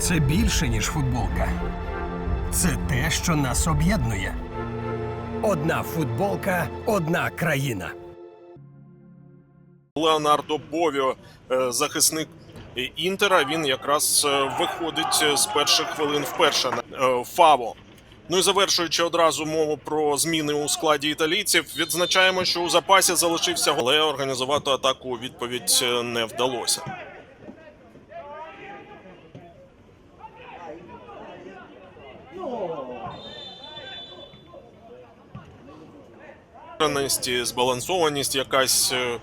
Це більше, ніж футболка. Це те, що нас об'єднує. Одна футболка, одна країна. Леонардо Бовіо, е, захисник Інтера, він якраз е, виходить е, з перших хвилин вперше на Фаво. Ну і завершуючи одразу мову про зміни у складі італійців, відзначаємо, що у запасі залишився але організувати атаку у відповідь не вдалося. Збалансованість якась е,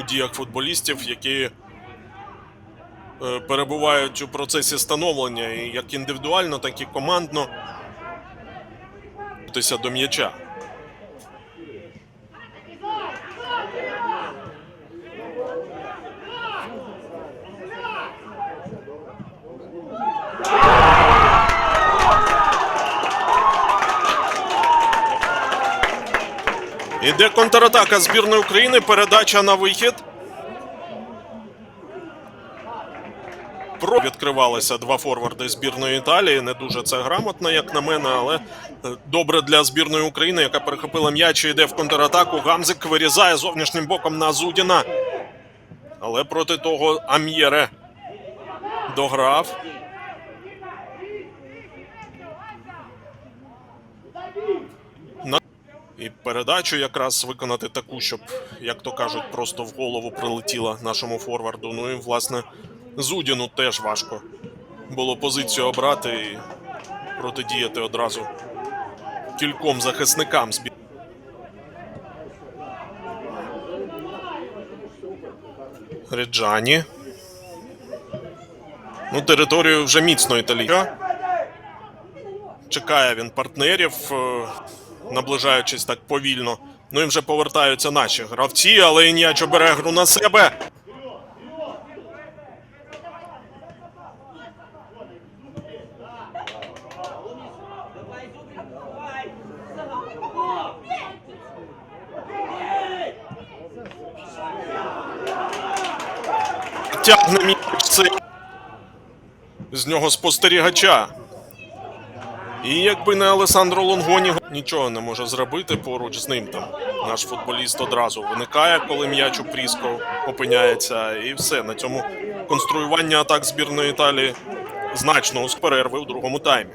у діях футболістів, які е, перебувають у процесі становлення як індивідуально, так і командно до м'яча. Іде контратака збірної України. Передача на вихід. Про відкривалися два форварди збірної Італії. Не дуже це грамотно, як на мене, але е, добре для збірної України, яка перехопила м'яч і йде в контратаку. Гамзик вирізає зовнішнім боком на Зудіна. Але проти того Ам'єре дограв. І передачу якраз виконати таку, щоб, як то кажуть, просто в голову прилетіла нашому форварду. Ну і власне Зудіну теж важко було позицію обрати і протидіяти одразу кільком захисникам збір. Реджані. Ну, територію вже міцно італійська. Чекає він партнерів, е, наближаючись так повільно. Ну і вже повертаються наші гравці, але Ін'ячо бере гру на себе. Тягне м'яч цей з нього спостерігача. І якби не Алесандро Лонгоні, нічого не може зробити поруч з ним. Там наш футболіст одразу виникає, коли м'яч у Пріско опиняється, і все. На цьому конструювання атак збірної Італії значно з перерви у другому таймі.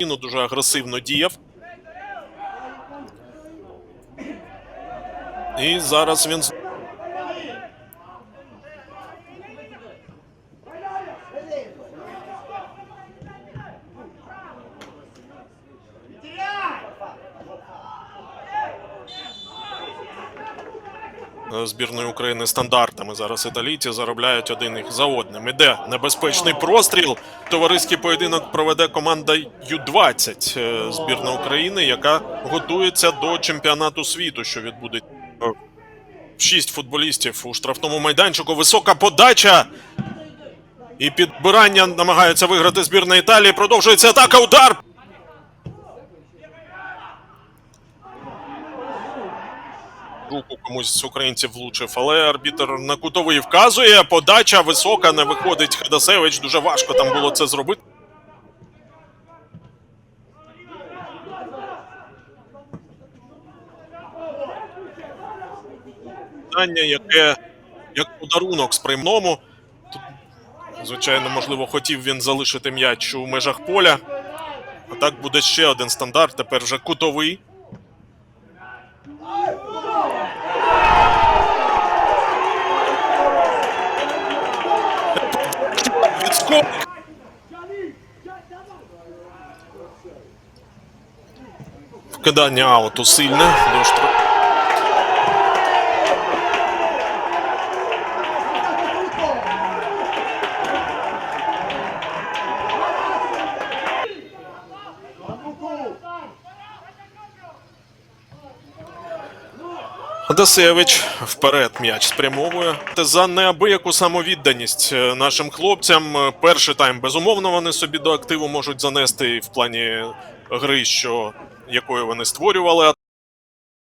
Він дуже агресивно діяв. І зараз він. Збірної України стандартами. Зараз італійці заробляють один їх за одним. Іде небезпечний простріл. Товариський поєдинок проведе команда Ю-20 е, збірна України, яка готується до чемпіонату світу, що відбудеться. Е, Шість футболістів у штрафному майданчику. Висока подача. І підбирання намагаються виграти збірна Італії. Продовжується атака. Удар. Руку комусь з українців влучив, але арбітр на кутовий вказує. Подача висока, не виходить Хадасевич. Дуже важко там було це зробити. Питання, яке як подарунок сприймному. Тут, звичайно, можливо, хотів він залишити м'яч у межах поля. А так буде ще один стандарт. Тепер вже кутовий. Відскок. Вкидання ауту сильне. До штраф... Дасевич вперед м'яч спрямовує. За неабияку самовідданість е, нашим хлопцям. Е, Перший тайм безумовно вони собі до активу можуть занести в плані гри, що якою вони створювали